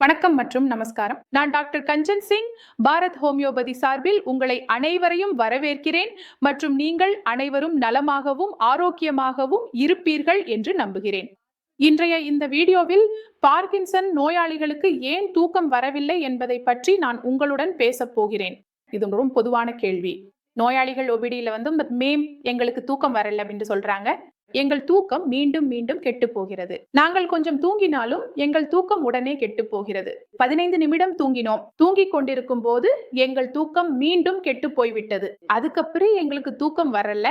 வணக்கம் மற்றும் நமஸ்காரம். நான் டாக்டர் கஞ்சன் சிங் பாரத் ஹோமியோபதி சார்பில் உங்களை அனைவரையும் வரவேற்கிறேன் மற்றும் நீங்கள் அனைவரும் நலமாகவும் ஆரோக்கியமாகவும் இருப்பீர்கள் என்று நம்புகிறேன். இன்றைய இந்த வீடியோவில் பார்க்கின்சன் நோயாளிகளுக்கு ஏன் தூக்கம் வரவில்லை என்பதை பற்றி நான் உங்களுடன் பேசப் போகிறேன். இது ரொம்ப பொதுவான கேள்வி. நோயாளிகள் ஒபிடியில் வந்து மேம் எங்களுக்கு தூக்கம் வரல அப்படின்னு சொல்றாங்க. எங்கள் தூக்கம் மீண்டும் மீண்டும் கெட்டு போகிறது. நாங்கள் கொஞ்சம் தூங்கினாலும் எங்கள் தூக்கம் உடனே கெட்டு போகிறது. பதினைந்து நிமிடம் தூங்கினோம். தூங்கிக் கொண்டிருக்கும் போது எங்கள் தூக்கம் மீண்டும் கெட்டு போய்விட்டது. அதுக்கப்புறம் எங்களுக்கு தூக்கம் வரல.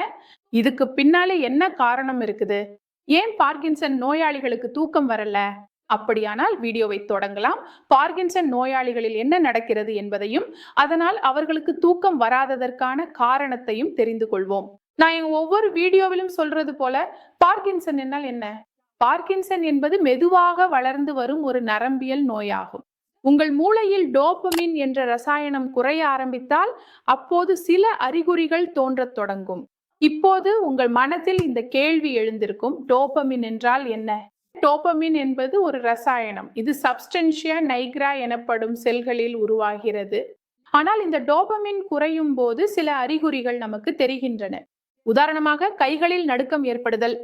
இதுக்கு பின்னாலே என்ன காரணம் இருக்குது? ஏன் பார்க்கின்சன் நோயாளிகளுக்கு தூக்கம் வரல? அப்படியானால் வீடியோவை தொடங்கலாம். பார்கின்சன் நோயாளிகளில் என்ன நடக்கிறது என்பதையும் அதனால் அவர்களுக்கு தூக்கம் வராததற்கான காரணத்தையும் தெரிந்து கொள்வோம். நான் என் ஒவ்வொரு வீடியோவிலும் சொல்றது போல பார்க்கின்சன் என்னால் என்ன? பார்க்கின்சன் என்பது மெதுவாக வளர்ந்து வரும் ஒரு நரம்பியல் நோயாகும். உங்கள் மூளையில் டோபமின் என்ற ரசாயனம் குறைய ஆரம்பித்தால் அப்போது சில அறிகுறிகள் தோன்றத் தொடங்கும். இப்போது உங்கள் மனத்தில் இந்த கேள்வி எழுந்திருக்கும் டோபமின் என்றால் என்ன? டோபமின் என்பது ஒரு ரசாயனம். இது சப்ஸ்டென்ஷியா நைக்ரா எனப்படும் செல்களில் உருவாகிறது. ஆனால் இந்த டோபமின் குறையும் போது சில அறிகுறிகள் நமக்கு தெரிகின்றன. உதாரணமாக கைகளில் நடுக்கம் ஏற்படுதல்.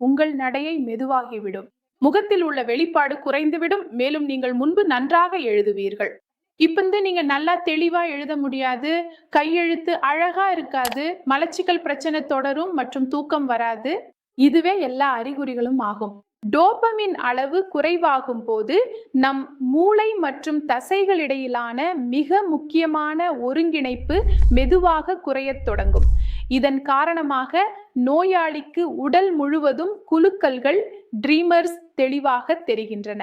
உங்கள் நடையை மெதுவாகிவிடும். முகத்தில் உள்ள வெளிப்பாடு குறைந்துவிடும். மேலும் நீங்கள் முன்பு நன்றாக எழுதுவீர்கள். இப்ப வந்து நீங்க நல்லா தெளிவா எழுத முடியாது. கையெழுத்து அழகா இருக்காது. மலச்சிக்கல் பிரச்சனை தொடரும் மற்றும் தூக்கம் வராது. இதுவே எல்லா அறிகுறிகளும் ஆகும். டோபமின் அளவு குறைவாகும் போது நம் மூளை மற்றும் தசைகள் இடையிலான மிக முக்கியமான ஒருங்கிணைப்பு மெதுவாக குறையத் தொடங்கும். இதன் காரணமாக நோயாளிக்கு உடல் முழுவதும் குலுக்கல்கள் ட்ரீமர்ஸ் தெளிவாக தெரிகின்றன.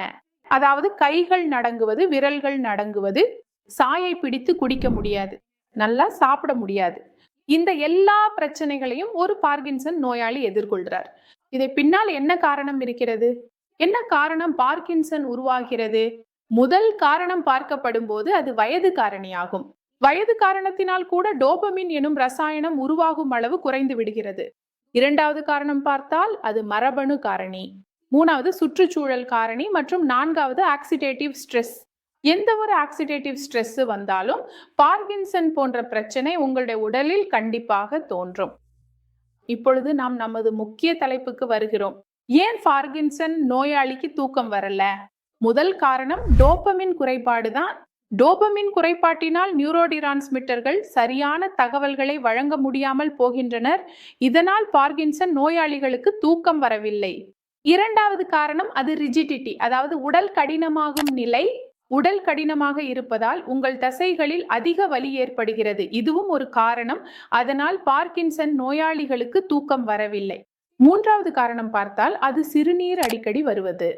அதாவது கைகள் நடங்குவது விரல்கள் நடங்குவது சாயை பிடித்து குடிக்க முடியாது. நல்லா சாப்பிட முடியாது. இந்த எல்லா பிரச்சனைகளையும் ஒரு பார்க்கின்சன் நோயாளி எதிர்கொள்கிறார். இதை பின்னால் என்ன காரணம் இருக்கிறது? என்ன காரணம் பார்க்கின்சன் உருவாகிறது? முதல் காரணம் பார்க்கப்படும் போது அது வயது காரணியாகும். வயது காரணத்தினால் கூட டோபமின் எனும் ரசாயனம் உருவாகும் அளவு குறைந்து விடுகிறது. இரண்டாவது காரணம் பார்த்தால் அது மரபணு காரணி. மூணாவது சுற்றுச்சூழல் காரணி மற்றும் நான்காவது ஆக்சிடேட்டிவ் ஸ்ட்ரெஸ். எந்த ஒரு ஆக்சிடேட்டிவ் ஸ்ட்ரெஸ் வந்தாலும் பார்கின்சன் போன்ற பிரச்சனை உங்களுடைய உடலில் கண்டிப்பாக தோன்றும். இப்பொழுது நாம் நமது முக்கிய தலைப்புக்கு வருகிறோம். ஏன் பார்கின்சன் நோயாளிக்கு தூக்கம் வரல? முதல் காரணம் டோப்பமின் குறைபாடு தான் டோபமின் குறைபாட்டினால் நியூரோடிரான்ஸ்மிட்டர்கள் சரியான தகவல்களை வழங்க முடியாமல் போகின்றனர். இதனால் பார்கின்சன் நோயாளிகளுக்கு தூக்கம் வரவில்லை. இரண்டாவது காரணம் அது ரிஜிடிட்டி அதாவது உடல் கடினமாகும் நிலை உடல் கடினமாக இருப்பதால் உங்கள் தசைகளில் அதிக வலி ஏற்படுகிறது. இதுவும் ஒரு காரணம். அதனால் பார்க்கின்சன் நோயாளிகளுக்கு தூக்கம் வரவில்லை. மூன்றாவது காரணம் பார்த்தால் அது சிறுநீர் அடிக்கடி வருவது.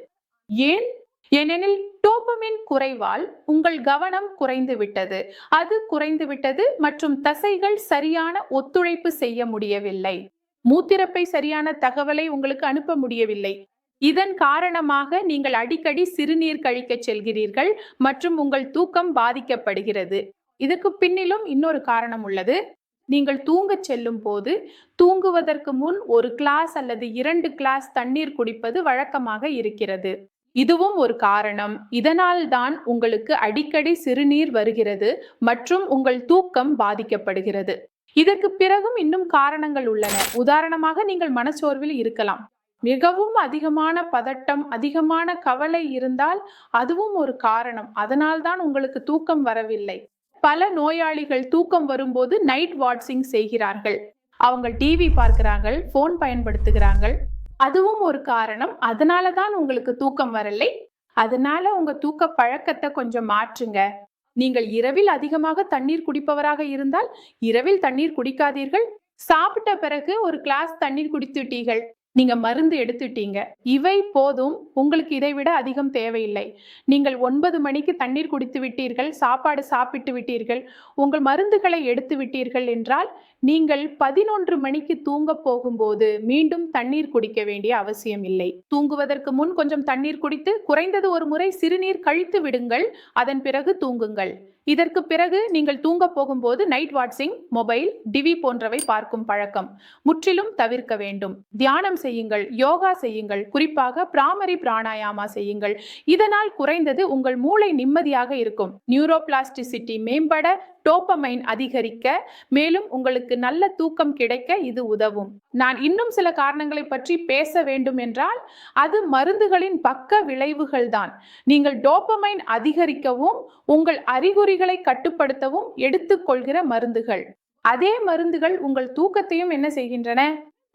ஏன்? ஏனெனில் டோபமின் குறைவால் உங்கள் கவனம் குறைந்து விட்டது அது குறைந்து விட்டது மற்றும் தசைகள் சரியான ஒத்துழைப்பு செய்ய முடியவில்லை. மூத்திரப்பை சரியான தகவலை உங்களுக்கு அனுப்ப முடியவில்லை. இதன் காரணமாக நீங்கள் அடிக்கடி சிறுநீர் கழிக்க செல்கிறீர்கள் மற்றும் உங்கள் தூக்கம் பாதிக்கப்படுகிறது. இதுக்கு பின்னிலும் இன்னொரு காரணம் உள்ளது. நீங்கள் தூங்கச் செல்லும் போது தூங்குவதற்கு முன் ஒரு கிளாஸ் அல்லது இரண்டு கிளாஸ் தண்ணீர் குடிப்பது வழக்கமாக இருக்கிறது. இதுவும் ஒரு காரணம். இதனால் தான் உங்களுக்கு அடிக்கடி சிறுநீர் வருகிறது மற்றும் உங்கள் தூக்கம் பாதிக்கப்படுகிறது. இதற்கு பிறகும் இன்னும் காரணங்கள் உள்ளன. உதாரணமாக நீங்கள் மனச்சோர்வில் இருக்கலாம். மிகவும் அதிகமான பதட்டம் அதிகமான கவலை இருந்தால் அதுவும் ஒரு காரணம். அதனால்தான் உங்களுக்கு தூக்கம் வரவில்லை. பல நோயாளிகள் தூக்கம் வரும்போது நைட் வாட்சிங் செய்கிறார்கள். அவங்க டிவி பார்க்கிறார்கள் ஃபோன் பயன்படுத்துகிறார்கள். அதுவும் ஒரு காரணம். அதனால தான் உங்களுக்கு தூக்கம் வரலை. அதனால உங்க தூக்க பழக்கத்தை கொஞ்சம் மாற்றுங்க. நீங்கள் இரவில் அதிகமாக தண்ணீர் குடிப்பவராக இருந்தால் இரவில் தண்ணீர் குடிக்காதீர்கள். சாப்பிட்ட பிறகு ஒரு கிளாஸ் தண்ணீர் குடித்துட்டீர்கள். நீங்க மருந்து எடுத்துட்டீங்க. இவை போதும். உங்களுக்கு இதை விட அதிகம் தேவையில்லை. நீங்கள் ஒன்பது மணிக்கு தண்ணீர் குடித்து விட்டீர்கள். சாப்பாடு சாப்பிட்டு விட்டீர்கள். உங்கள் மருந்துகளை எடுத்து விட்டீர்கள் என்றால் நீங்கள் பதினொன்று மணிக்கு தூங்க போகும்போது மீண்டும் தண்ணீர் குடிக்க வேண்டிய அவசியம் இல்லை. தூங்குவதற்கு முன் கொஞ்சம் தண்ணீர் குடித்து குறைந்தது ஒரு முறை சிறுநீர் கழித்து விடுங்கள். அதன் பிறகு தூங்குங்கள். இதற்கு பிறகு நீங்கள் தூங்க போகும்போது நைட் வாட்சிங் மொபைல் டிவி போன்றவை பார்க்கும் பழக்கம். முற்றிலும் தவிர்க்க வேண்டும். தியானம் செய்யுங்கள் யோகா செய்யுங்கள் குறிப்பாக பிராமரி பிராணாயாமா செய்யுங்கள். இதனால் குறைந்தது உங்கள் மூளை நிம்மதியாக இருக்கும். நியூரோபிளாஸ்டிசிட்டி மேம்பட டோப்பமைன் அதிகரிக்க மேலும் உங்களுக்கு நல்ல தூக்கம் கிடைக்க இது உதவும். நான் இன்னும் சில காரணங்களை பற்றி பேச வேண்டும் என்றால் அது மருந்துகளின் பக்க விளைவுகள் தான். நீங்கள் டோப்பமைன் அதிகரிக்கவும் உங்கள் அறிகுறிகளை கட்டுப்படுத்தவும் எடுத்துக்கொள்கிற மருந்துகள். அதே மருந்துகள் உங்கள் தூக்கத்தையும் என்ன செய்கின்றன?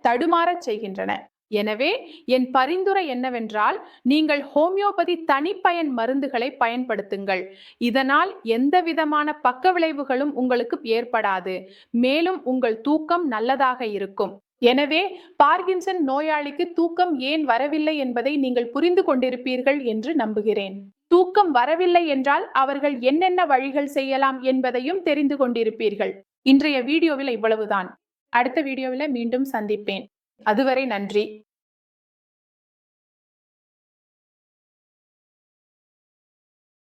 தடுமாறச் செய்கின்றன. எனவே என் பரிந்துரை என்னவென்றால் நீங்கள் ஹோமியோபதி தனிப்பயன் மருந்துகளை பயன்படுத்துங்கள். இதனால் எந்த விதமான பக்க விளைவுகளும் உங்களுக்கு ஏற்படாது. மேலும் உங்கள் தூக்கம் நல்லதாக இருக்கும். எனவே பார்கின்சன் நோயாளிக்கு தூக்கம் ஏன் வரவில்லை என்பதை நீங்கள் புரிந்து கொண்டிருப்பீர்கள் என்று நம்புகிறேன். தூக்கம் வரவில்லை என்றால் அவர்கள் என்னென்ன வழிகள் செய்யலாம் என்பதையும் தெரிந்து கொண்டிருப்பீர்கள். இன்றைய வீடியோவில் இவ்வளவுதான். அடுத்த வீடியோவில் மீண்டும் சந்திப்பேன். அதுவரை நன்றி.